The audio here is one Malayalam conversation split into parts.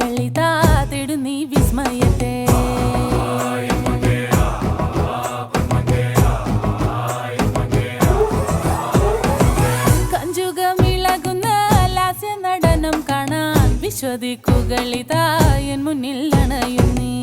കവിതകളിതാ തേടുന്നീ വിസ്മയത്തെ. വിശ്വദിക്കുകളിതാ എൻ മുന്നിൽ അണയുന്നീ.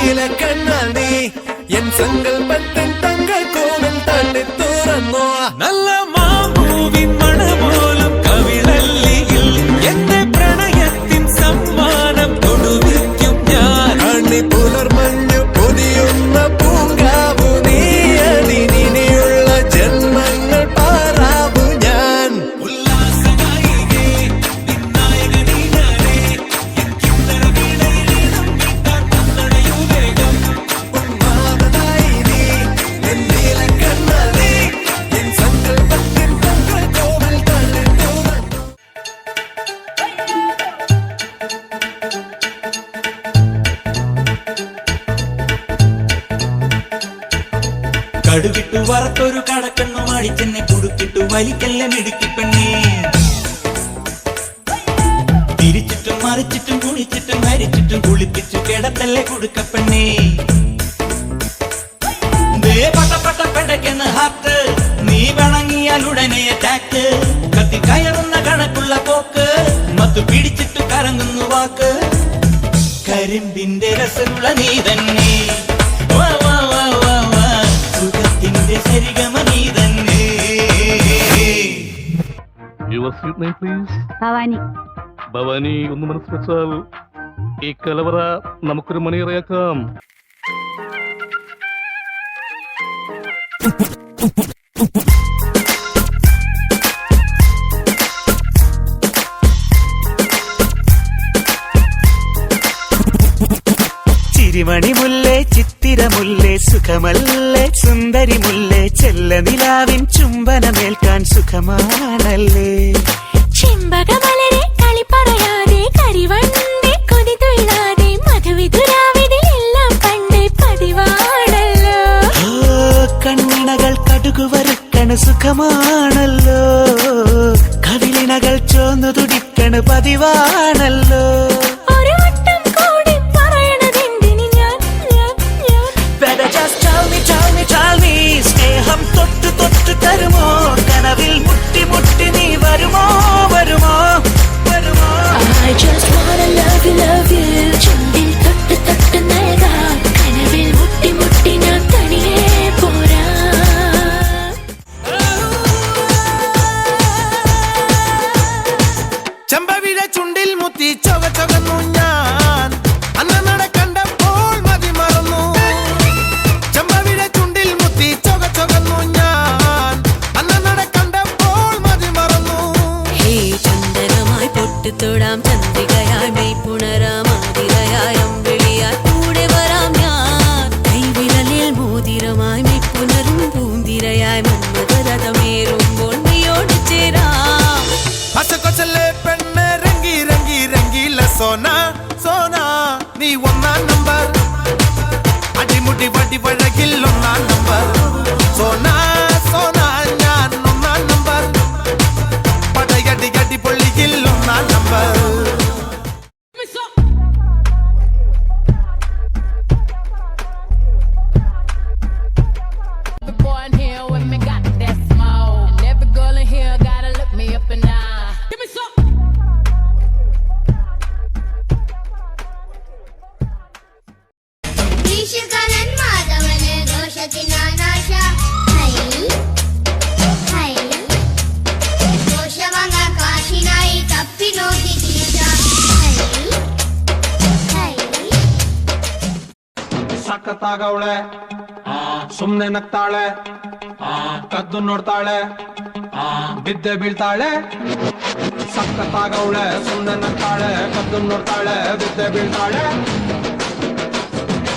നിന്നീല കണ്ണാൽ നീ എൻ സങ്കൽപ്പത്തിൻ തങ്ക കോവിൽ തള്ളി തുറന്നോ നല്ല കടുകിട്ടു വറുത്തൊരു കടക്കണ്ണു മാടിച്ചെന്നെ കുടുക്കിട്ടു വലിക്കല്ല മിടുക്കി പെണ്ണേ. തിരിച്ചിട്ടും മറിച്ചിട്ടും കുളിച്ചിട്ടും മരിച്ചിട്ടും കുളിപ്പിച്ചു കിടത്തല്ലേ കൊടുക്കപ്പെണ്ണേ ദേ പട്ട പട്ട ഹാർട്ട് നീ വണങ്ങിയാൽ ഉടനെ അറ്റാക്ക് കത്തി കയറുന്ന കണക്കുള്ള പോക്ക് മത്തു പിടിച്ചിട്ട് കറങ്ങുന്നു വാക്ക്. കരിമ്പിന്റെ രസമുള്ള നീ തന്നെ. Sweet name please Bhavani. Bhavani ഒന്ന് മനസ്സ് വെച്ചാൽ ഈ കലവറ നമുക്കൊരു മണിയറയാക്കാം ചിരിമണി മുല്ലേ ചിത്തിരമുല്ലേ സുഖമല്ലേ സുന്ദരി മുല്ലേ ചെല്ല നിലാവിൻ ചുംബനമേൽക്കാൻ സുഖമാണല്ലേ? ചെമ്പകമലരെ കളി പറയാതെ കരിവണ്ടി കൊതി തൊഴിലാതെ മധുവിധുരാവിതിലെല്ലാം പണ്ട് പതിവാണല്ലോ. കണ്ണിണകൾ കടുകു സുഖമാണല്ലോ. കവിളിണകൾ ചോന്നു തുടിക്കണ് പതിവാണല്ലോ. ചുണ്ടിൽ മുത്തി ചൊക ചൊകന്നു ഞാൻ. நீ ஒன்னா நம்பர். அடிமுடி வடி வழக்கில் ஒன்னா நம்பர். ಸಖತ್ತಾಗವಳೆ ಸುಮ್ನೆ ನಗ್ತಾಳೆ. ಕದ್ದು ನೋಡ್ತಾಳೆ. ಬಿದ್ದೆ ಬೀಳ್ತಾಳೆ. ಸಕ್ಕತ್ತಾಗವಳೆ ಸುಮ್ನೆ ನಗ್ತಾಳೆ. ಕದ್ದು ನೋಡ್ತಾಳೆ. ಬಿದ್ದೆ ಬೀಳ್ತಾಳೆ.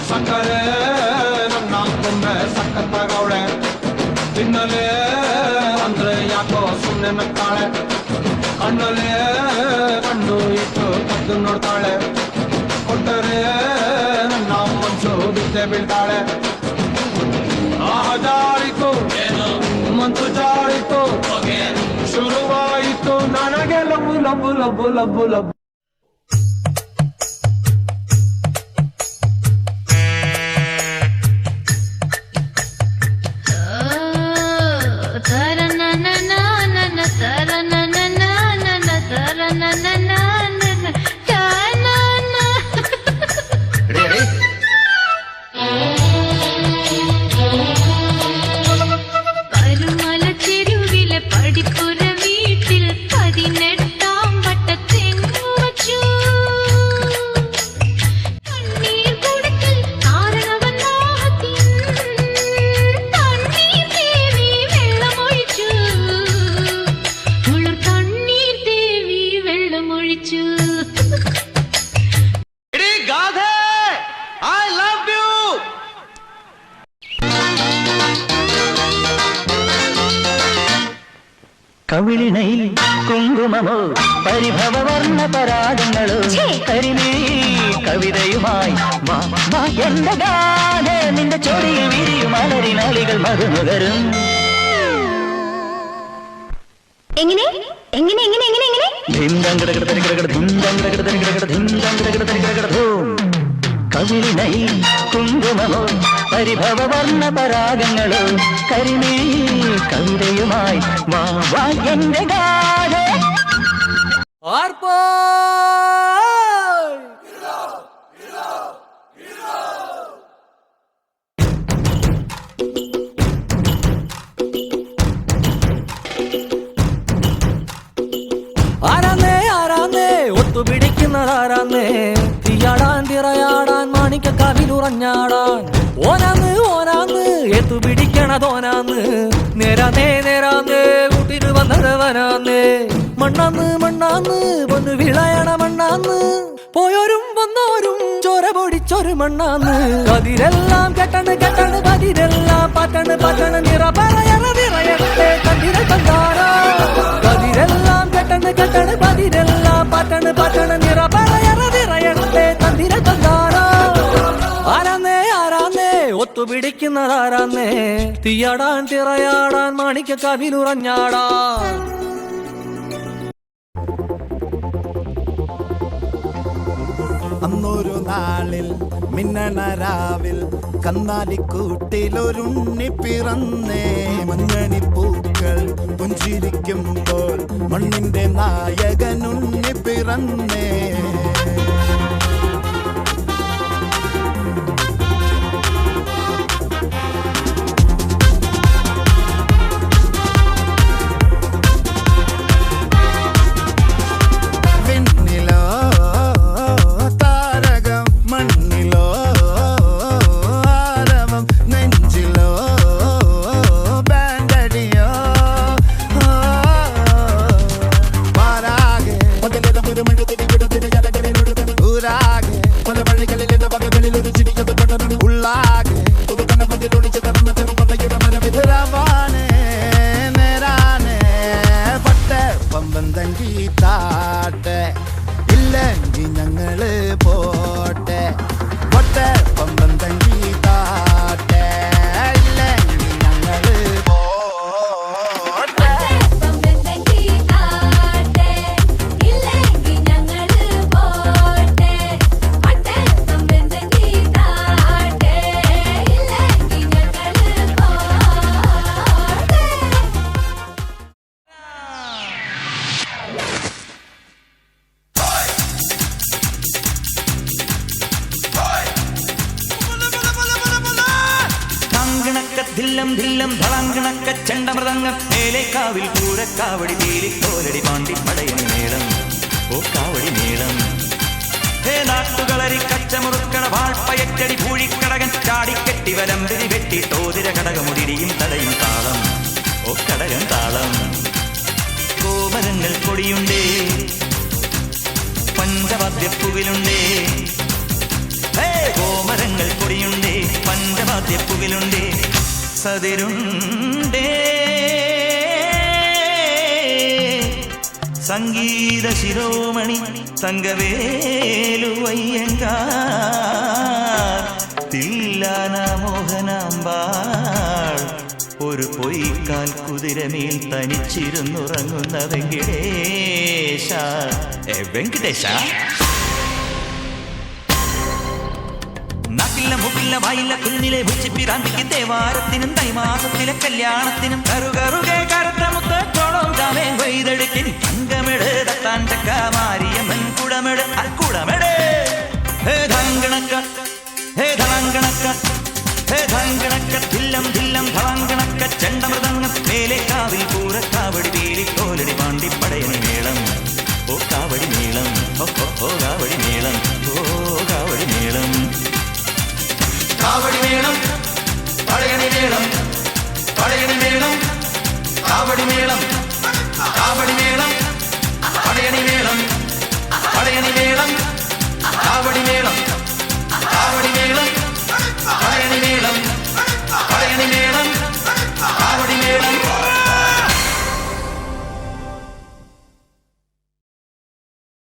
ಸಕ್ಕರೆ ನನ್ನ ಬೊಮ್ಮೆ ಸಕ್ಕತ್ತಾಗವಳೆ ತಿನ್ನಲೇ ಅಂದ್ರೆ ಯಾಕೋ ಸುಮ್ನೆ ನಗ್ತಾಳೆ. ಕಣ್ಣಲ್ಲೇ ಕಣ್ಣು ಇಟ್ಟು ಕದ್ದು ನೋಡ್ತಾಳೆ. ಮನ್ಸು ಬಿದ್ದೆ ಬೀಳ್ತಾಳೆ ಆಹ ಜಾರಿತು ಮಂತು ಜಾರಿತು ಶುರುವಾಯಿತು ನನಗೆ ಲಬ್ಬು ಲಬ್ಬು ಲಬ್ಬು ಲಬ್ಬು ಲಬ್ಬು കവിളിണയിൽ കുങ്കുമമോ പരിഭവവർണ പരാഗങ്ങളോ കരിമീ കവിതയുമായി എന്റെ ഗാഥ നിന്റെ ചൊടിയിൽ വിരിയും അലരിനാളികൾ മധുനുകരും എങ്ങനെ? എങ്ങനെ എങ്ങനെ എങ്ങനെ എങ്ങനെ? പരിഭവവർണ പരാഗങ്ങളും കരിമേ കവിതയുമായി വാ എന്റെ ഗാഥ ആരാന്നേ ആരാന്നേ ഒത്തുപിടിക്കുന്നതാരാന്നേ തീയാടാൻ തിറയാടാൻ മാണിക്ക കവിലുറഞ്ഞാടാൻ ഓനാന്ന് ഓനാന്ന് എത്തു പിടിക്കണതോനാന്ന് നേരാന്നേ നേരാന്നേ വന്നത് വന്നതവനാന്നേ മണ്ണാന്ന് മണ്ണാന്ന് വന്ന് വിളയണ മണ്ണാന്ന്. പോയോരും വന്നോരും ചോര പൊടിച്ചൊരു മണ്ണാന്ന്. കതിരെല്ലാം കെട്ടണ് കെട്ടണ് കതിരെല്ലാം പറ്റണ് പറ്റണ്. നിറ പറയണ നിറയട്ടെ കണ്ടിര കണ്ടാരാ കതിരെല്ലാം കെട്ടണ് കെട്ടണ് പതിരെല്ലാം പറ്റണ് പറ്റണ്. നിറ പറയണ നിറയട്ടെ കണ്ടിര കണ്ടാരാ ഒത്തുപിടിക്കുന്നതാരാന്നേ? തീയാടാൻ തിറയാടാൻ മാണിക്ക കവിനുറഞ്ഞാടാ അന്നൊരു നാളിൽ മിന്നണ രാവിൽ കന്നാലിക്കൂട്ടിലൊരുണ്ണി പിറന്നേ. മഞ്ഞണി പൂക്കൾ പുഞ്ചിരിക്കുമ്പോൾ മണ്ണിന്റെ നായകനുണ്ണി പിറന്നേ. മേലേക്കാവിൽ നീലി തീരിക്കോലടി പാണ്ടി പടയണി നീളം ഓ കാവടി നീളം ഹേ നാട്ടുകളരി കച്ചമുറുക്കണ വാൾപ്പയറ്റടി പൂഴിക്കടകൻ ചാടിക്കെട്ടി വലമ്പിരി വെട്ടി തോതിര കടകമുടിയും തടയും താളം. ഓ കടകൻ താളം. കോമരങ്ങൾ കൊടിയുണ്ടേ പഞ്ചവാദ്യപ്പുവിലുണ്ടേ. കോമരങ്ങൾ കൊടിയുണ്ടേ പഞ്ചവാദ്യപ്പുവിലുണ്ടേ. സതിരുണ്ടേ. സംഗീത ശിരോമണി തങ്കവേലുവയ്യങ്കാർ തില്ലാന മോഹനാമ്പാൾ. ഒരു പൊയ്ക്കാൽ കുതിരമേൽ തനിച്ചിരുന്നുറങ്ങുന്ന വെങ്കടേശ. വെങ്കടേശ കുഞ്ഞിലെ ഉച്ചിപ്പിറാന്തിക്ക് ദേവാരത്തിനും തൈമാസത്തിലെ കല്യാണത്തിനും കറുകറുകെ കറുത്ത മുത്തോളം ജാമേ വൈതടുക്കിൻ തങ്കമിട് തട്ടാൻ ചക്ക മാരിയമ്മൻ കുടമിട് അക്കുടമിട് ഹേ ധങ്കണക്ക ഹേ ധളങ്കണക്ക ഹേ ധങ്കണക്ക ധില്ലം ധില്ലം ധളങ്കണക്ക ചണ്ടമൃതങ്ങ മേലെ കാവിൽ പൂരക്കാവടി വേലി കോലടി പാണ്ടി പടയണി മേളം. ഓ കാവടി നീളം ഓ ഓ, കാവടി നീളം ഓ കാവടി നീളം കാവടി നീളം പടയണി നീളം പടയണി നീളം കാവടി മേളം. കാവടി